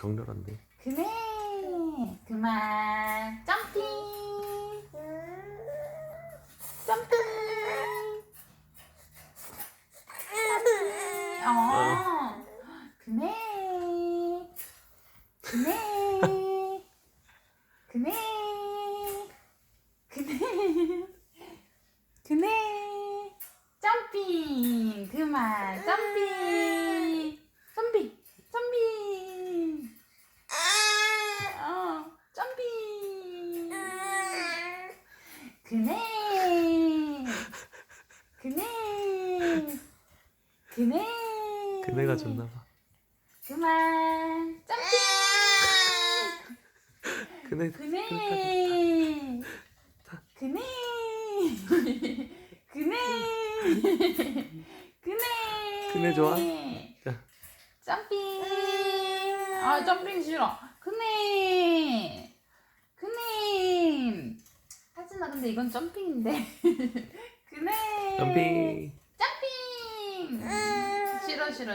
격렬한데. 그네 그만 점핑 점핑 어 그네 그네 그네 그네 그네 점핑 그만 점핑 점핑 점핑 어, 점핑. 그네. 그네. 그네. 그네가 좋나 봐. 그만. 점핑. 그네. 그네. 그네. 그네. 그네. 그네 좋아? 자. 점핑. 아, 점핑 싫어. 그네. 근데 이건 점핑인데. 그네. 점핑. 점핑. 음. 싫어 싫어.